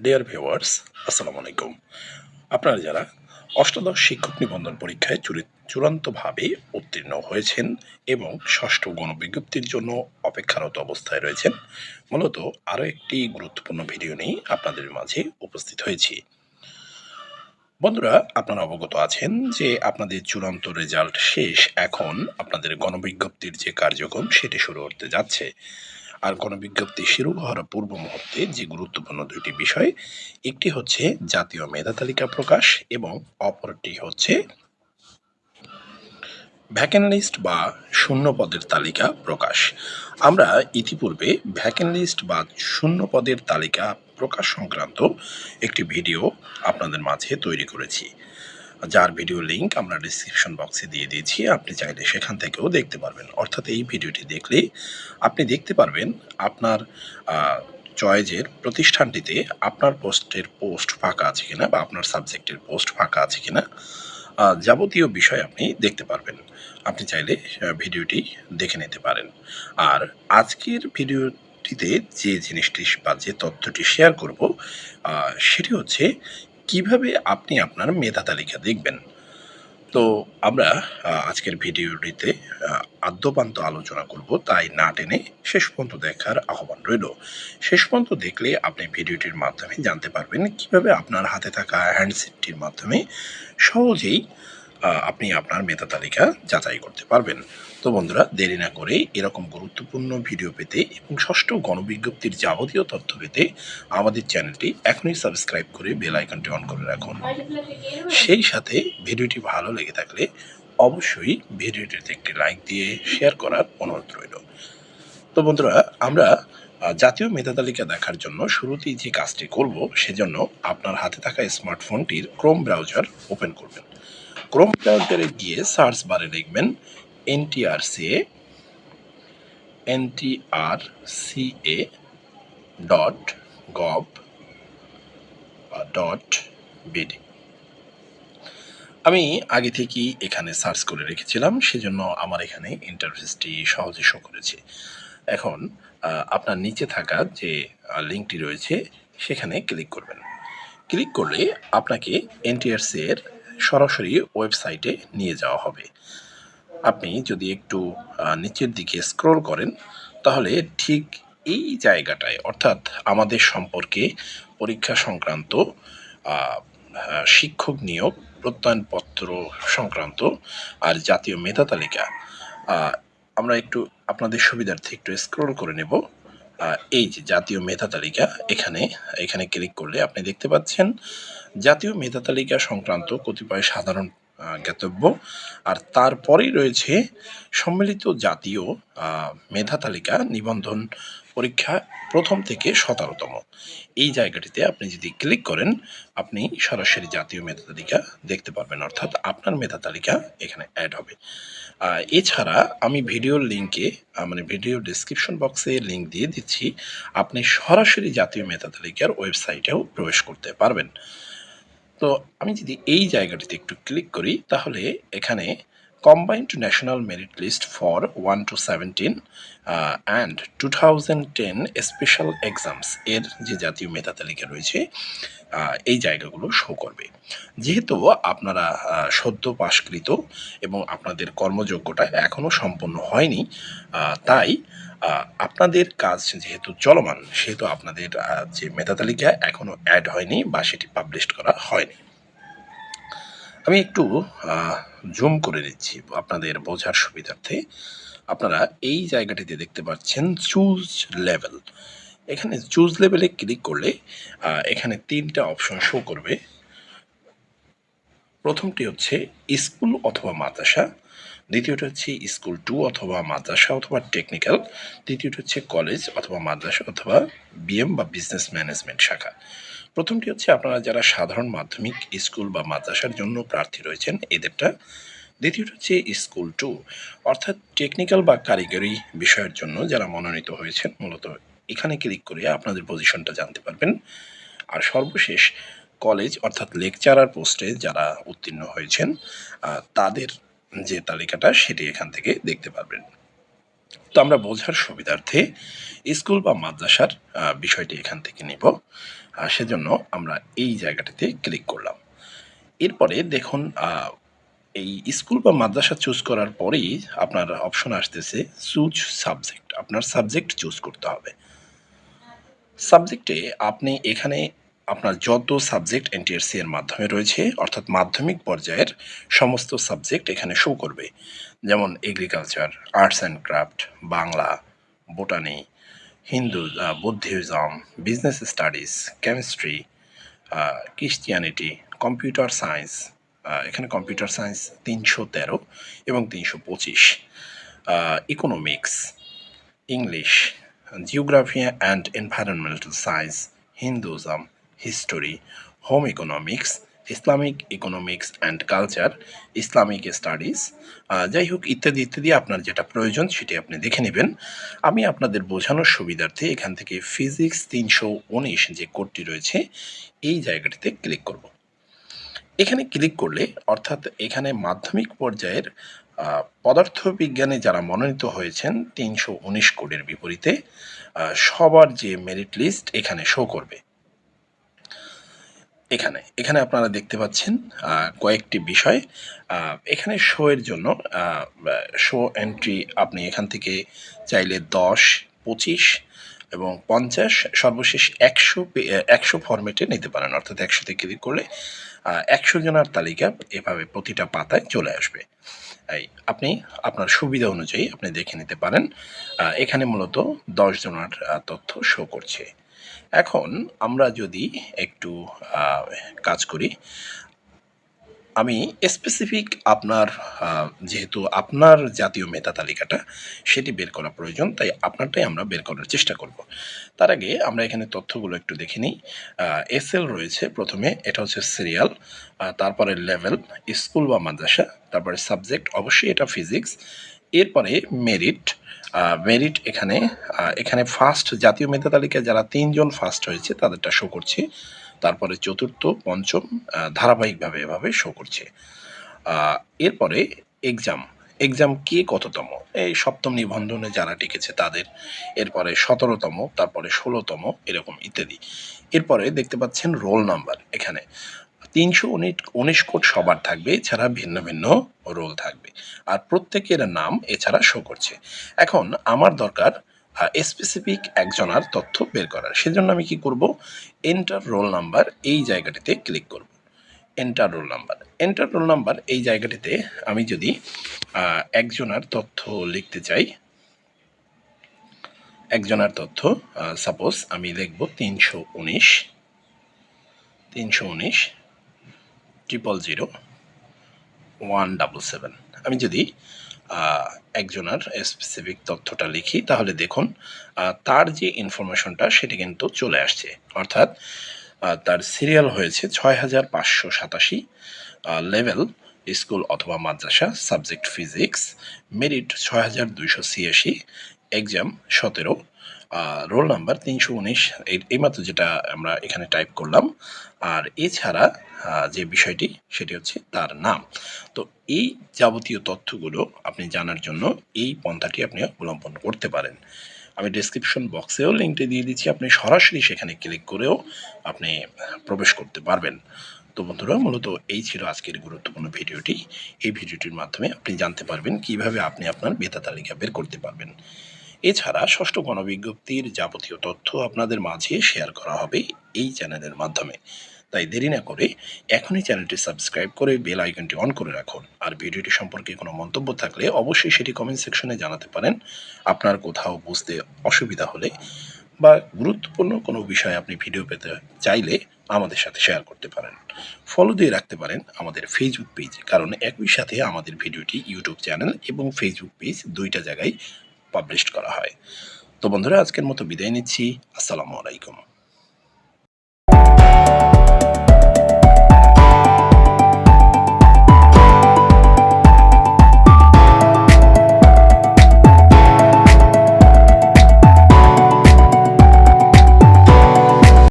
Dear viewers আসসালামু আলাইকুম। আপনারা যারা অষ্টাদশ শিক্ষক নিবন্ধন পরীক্ষায় চূড়ি- চূড়ান্তভাবে উত্তীর্ণ হয়েছেন এবং ষষ্ঠ গণবিজ্ঞপ্তির জন্য অপেক্ষারত অবস্থায় রয়েছেন, মূলত আরও একটি গুরুত্বপূর্ণ ভিডিও নিয়ে আপনাদের মাঝে উপস্থিত হয়েছি। বন্ধুরা, আপনারা অবগত আছেন যে আপনাদের চূড়ান্ত রেজাল্ট শেষ। এখন আপনাদের গণবিজ্ঞপ্তির যে কার্যক্রম, সেটি শুরু হতে যাচ্ছে। আর গণবিজ্ঞপ্তি শুরু হওয়ার পূর্ব মুহূর্তে যে গুরুত্বপূর্ণ দুইটি বিষয়, একটি হচ্ছে জাতীয় মেধা তালিকা প্রকাশ এবং অপরটি হচ্ছে ভ্যাকেন লিস্ট বা শূন্য পদের তালিকা প্রকাশ। আমরা ইতিপূর্বে ভ্যাকেন লিস্ট বা শূন্য পদের তালিকা প্রকাশ সংক্রান্ত একটি ভিডিও আপনাদের মাঝে তৈরি করেছি। যার ভিডিও লিংক আমরা ডিসক্রিপশন বক্সে দিয়ে দিয়েছি, আপনি চাইলে সেখান থেকেও দেখতে পারবেন। অর্থাৎ এই ভিডিওটি দেখলে আপনি দেখতে পারবেন আপনার চয়েজের প্রতিষ্ঠানটিতে আপনার পোস্টের পোস্ট ফাঁকা আছে কিনা বা আপনার সাবজেক্টের পোস্ট ফাঁকা আছে কিনা যাবতীয় বিষয় আপনি দেখতে পারবেন। আপনি চাইলে ভিডিওটি দেখে নিতে পারেন। আর আজকের ভিডিওটিতে যে জিনিসটি বা যে তথ্যটি শেয়ার করব সেটি হচ্ছে কীভাবে আপনি আপনার মেধা তালিকা দেখবেন? তো আমরা আজকের ভিডিওটিতে আদ্যপান্ত আলোচনা করব, তাই না টেনে শেষ পর্যন্ত দেখার আহ্বান রইল। শেষ পর্যন্ত দেখলে আপনি ভিডিওটির মাধ্যমে জানতে পারবেন কীভাবে আপনার হাতে থাকা হ্যান্ডসেটটির মাধ্যমে সহজেই আপনি আপনার মেধা তালিকা যাচাই করতে পারবেন। তো বন্ধুরা, দেরি না করে এরকম গুরুত্বপূর্ণ ভিডিও পেতে এবং ষষ্ঠ গণবিজ্ঞপ্তির যাবতীয় তথ্য পেতে আমাদের চ্যানেলটি এখনই সাবস্ক্রাইব করে বেল আইকনটি অন করে রাখুন। সেই সাথে ভিডিওটি ভালো লেগে থাকলে অবশ্যই ভিডিওটিতে একটি লাইক দিয়ে শেয়ার করার অনুরোধ রইল। তো বন্ধুরা, আমরা জাতীয় মেধা তালিকা দেখার জন্য শুরুতেই যে কাজটি করব সেজন্য আপনার হাতে থাকা স্মার্টফোনটির ক্রোম ব্রাউজার ওপেন করবেন। ক্রোম ব্রাউজারে গিয়ে সার্চ বারে লিখবেন NTRCA NTRCA dot gov dot BD আমি আগে থেকেই এখানে সার্চ করে রেখেছিলাম, সেজন্য আমার এখানে ইন্টারফেসটি সহজে শো করেছে। এখন আপনার নিচে থাকা যে লিঙ্কটি রয়েছে, সেখানে ক্লিক করবেন। ক্লিক করলে আপনাকে এনটিআরসি এর সরাসরি ওয়েবসাইটে নিয়ে যাওয়া হবে। আপনি যদি একটু নিচের দিকে স্ক্রল করেন তাহলে ঠিক এই জায়গাটায় অর্থাৎ আমাদের সম্পর্কে পরীক্ষা সংক্রান্ত আহ, শিক্ষক নিয়োগ প্রত্যয়নপত্র সংক্রান্ত আর জাতীয় মেধা তালিকা আমরা একটু আপনাদের সুবিধার্থে একটু স্ক্রল করে নেব। এই যে জাতীয় মেধা তালিকা এখানে এখানে ক্লিক করলে আপনি দেখতে পাচ্ছেন জাতীয় মেধা তালিকা সংক্রান্ত কতিপয় সাধারণ জ্ঞাতব্য। আর তারপরেই রয়েছে সম্মিলিত জাতীয় মেধা তালিকা, নিবন্ধন পরীক্ষা প্রথম থেকে সতেরোতম। এই জায়গাটিতে আপনি যদি ক্লিক করেন, আপনি সরাসরি জাতীয় মেধা তালিকা দেখতে পারবেন। অর্থাৎ আপনার মেধা তালিকা এখানে অ্যাড হবে। এছাড়া আমি ভিডিওর লিঙ্কে মানে ভিডিও ডিসক্রিপশন বক্সে লিঙ্ক দিয়ে দিচ্ছি, আপনি সরাসরি জাতীয় মেধা তালিকার ওয়েবসাইটেও প্রবেশ করতে পারবেন। তো আমি যদি এই জায়গাটিতে একটু ক্লিক করি তাহলে এখানে combined national merit list for one two seventeen and two thousand ten special exams এর যে জাতীয় মেধা তালিকা রয়েছে এই জায়গাগুলো শো করবে। যেহেতু আপনারা সদ্য পাশকৃত এবং আপনাদের কর্মযোগ্যটা এখনও সম্পন্ন হয়নি তাই আপনাদের কাজ যেহেতু চলমান, সেহেতু আপনাদের যে মেধা তালিকা এখনও অ্যাড হয়নি বা সেটি পাবলিশ করা হয়নি। আমি একটু জুম করে দিচ্ছি আপনাদের বোঝার সুবিধার্থে। আপনারা এই জায়গাটিতে দেখতে পাচ্ছেন চুজ লেভেল এখানে চুজ লেভেলে ক্লিক করলে এখানে তিনটা অপশন শো করবে। প্রথমটি হচ্ছে স্কুল অথবা মাদ্রাসা, দ্বিতীয়টা হচ্ছে স্কুল টু অথবা মাদ্রাসা অথবা টেকনিক্যাল তৃতীয়টি হচ্ছে কলেজ অথবা মাদ্রাসা অথবা বিএম বা বিজনেস ম্যানেজমেন্ট শাখা। প্রথমটি হচ্ছে আপনারা যারা সাধারণ মাধ্যমিক স্কুল বা মাদ্রাসার জন্য প্রার্থী রয়েছেন, এদেরটা। দ্বিতীয়টি হচ্ছে স্কুল টু অর্থাৎ টেকনিক্যাল বা কারিগরি বিষয়ের জন্য যারা মনোনীত হয়েছেন, মূলত এখানে ক্লিক করে আপনাদের পজিশনটা জানতে পারবেন। আর সর্বশেষ, কলেজ অর্থাৎ লেকচারার পোস্টে যারা উত্তীর্ণ হয়েছেন তাদের যে তালিকাটা, সেটি এখান থেকে দেখতে পারবেন। তো আমরা বোঝার সুবিধার্থে স্কুল বা মাদ্রাসার বিষয়টি এখান থেকে নিব। সেজন্য আমরা এই জায়গাটিতে ক্লিক করলাম। এরপরে দেখুন এই স্কুল বা মাদ্রাসা চুজ করার পরেই আপনার অপশন আসতেছে চুজ সাবজেক্ট। আপনার সাবজেক্ট চুজ করতে হবে। সাবজেক্টে আপনি এখানে আপনার যত সাবজেক্ট এনটিআরসি এর মাধ্যমে রয়েছে, অর্থাৎ মাধ্যমিক পর্যায়ের সমস্ত সাবজেক্ট এখানে শো করবে। যেমন agriculture arts and craft Bangla botany Hindu Buddhism business studies chemistry Christianity computer science এখানে কম্পিউটার সায়েন্স তিনশো তেরো এবং তিনশো পঁচিশ। Economics English geography and environmental science Hinduism history home economics Islamic economics and culture Islamic studies যাই হোক, ইত্যাদি ইত্যাদি আপনার যেটা প্রয়োজন সেটি আপনি দেখে নেবেন। আমি আপনাদের বোঝানোর সুবিধার্থে এখান থেকে ফিজিক্স তিনশো উনিশ যে কোডটি রয়েছে, এই জায়গাটিতে ক্লিক করব। এখানে ক্লিক করলে, অর্থাৎ এখানে মাধ্যমিক পর্যায়ের পদার্থবিজ্ঞানে যারা মনোনীত হয়েছেন, তিনশো উনিশ কোডের বিপরীতে সবার যে মেরিট লিস্ট এখানে শো করবে। এখানে এখানে আপনারা দেখতে পাচ্ছেন কয়েকটি বিষয়। এখানে শো এর জন্য শো এন্ট্রি আপনি এখান থেকে চাইলে দশ, পঁচিশ এবং পঞ্চাশ, সর্বশেষ একশো একশো ফরম্যাটে নিতে পারেন। অর্থাৎ একশোতে ক্লিক করলে একশো জনার তালিকা এভাবে প্রতিটা পাতায় চলে আসবে। এই, আপনি আপনার সুবিধা অনুযায়ী আপনি দেখে নিতে পারেন। এখানে মূলত দশ জনের তথ্য শো করছে। এখন আমরা যদি একটু কাজ করি। আমি স্পেসিফিক আপনার যেহেতু আপনার জাতীয় মেধা তালিকাটা, সেটি বের করা প্রয়োজন, তাই আপনারটাই আমরা বের করার চেষ্টা করব। তার আগে আমরা এখানে তথ্যগুলো একটু দেখে নিই। এস এল রয়েছে প্রথমে, এটা হচ্ছে সিরিয়াল তারপরে লেভেল স্কুল বা মাদ্রাসা, তারপরে সাবজেক্ট অবশ্যই এটা ফিজিক্স এরপরে মেরিট মেরিট এখানে এখানে ফার্স্ট জাতীয় মেধা তালিকায় যারা তিনজন ফার্স্ট হয়েছে, তাদেরটা শো করছে। তারপরে চতুর্থ, পঞ্চম ধারাবাহিকভাবে এভাবে শো করছে। এরপরে এক্সাম এক্সাম কে কততম? এই সপ্তম নিবন্ধনে যারা টিকেছে তাদের। এরপরে সতেরোতম, তারপরে ষোলোতম, এরকম ইত্যাদি। এরপরে দেখতে পাচ্ছেন রোল নাম্বার এখানে। তিনশো উনিশ কোট সবার থাকবে, এছাড়া ভিন্ন ভিন্ন রোল থাকবে। আর প্রত্যেকের নাম এছাড়া শো করছে। এখন আমার দরকার স্পেসিফিক একজনার তথ্য বের করার। সেজন্য আমি কি করব? এন্টার রোল নাম্বার এই জায়গাটিতে ক্লিক করব। Enter roll number enter roll number এই জায়গাটিতে আমি যদি একজনার তথ্য লিখতে চাই, একজনার তথ্য সাপোজ আমি লিখব তিনশো উনিশ তিনশো উনিশ triple zero one double seven আমি যদি একজনের স্পেসিফিক তথ্যটা লিখি, তাহলে দেখুন তার যে ইনফরমেশনটা সেটি কিন্তু চলে আসছে। অর্থাৎ তার সিরিয়াল হয়েছে ছয় হাজার পাঁচশো সাতাশি লেভেল স্কুল অথবা মাদ্রাসা সাবজেক্ট ফিজিক্স মেরিট ছয় হাজার দুইশো ছিয়াশি এক্সাম সতেরো রোল নাম্বার তিনশো উনিশ। এইমাত্র যেটা আমরা এখানে টাইপ করলাম। আর এছাড়া যে বিষয়টি, সেটি হচ্ছে তার নাম। তো এই যাবতীয় তথ্যগুলো আপনি জানার জন্য এই পন্থাটি আপনি অবলম্বন করতে পারেন। আমি ডেসক্রিপশন বক্সেও লিঙ্কটি দিয়ে দিচ্ছি। আপনি সরাসরি সেখানে ক্লিক করেও আপনি প্রবেশ করতে পারবেন। তো বন্ধুরা, মূলত এই ছিল আজকের গুরুত্বপূর্ণ ভিডিওটি। এই ভিডিওটির মাধ্যমে আপনি জানতে পারবেন কীভাবে আপনি আপনার বেতা তালিকা বের করতে পারবেন। এছাড়া ষষ্ঠ গণবিজ্ঞপ্তির যাবতীয় তথ্য আপনাদের মাঝে শেয়ার করা হবে এই চ্যানেলের মাধ্যমে। তাই দেরি না করে এখনই চ্যানেলটি সাবস্ক্রাইব করে বেল আইকনটি অন করে রাখুন। আর ভিডিওটি সম্পর্কে কোনো মন্তব্য থাকলে অবশ্যই সেটি কমেন্ট সেকশনে জানাতে পারেন। আপনার কোথাও বুঝতে অসুবিধা হলে বা গুরুত্বপূর্ণ কোনো বিষয়ে আপনি ভিডিও পেতে চাইলে আমাদের সাথে শেয়ার করতে পারেন। ফলো দিয়ে রাখতে পারেন আমাদের ফেসবুক পেজ কারণ একই সাথে আমাদের ভিডিওটি ইউটিউব চ্যানেল এবং ফেসবুক পেজ দুইটা জায়গায় পাবলিশ করা হয়। তো বন্ধুরা আজকের মতো বিদায় নিচ্ছি। আসসালামু আলাইকুম।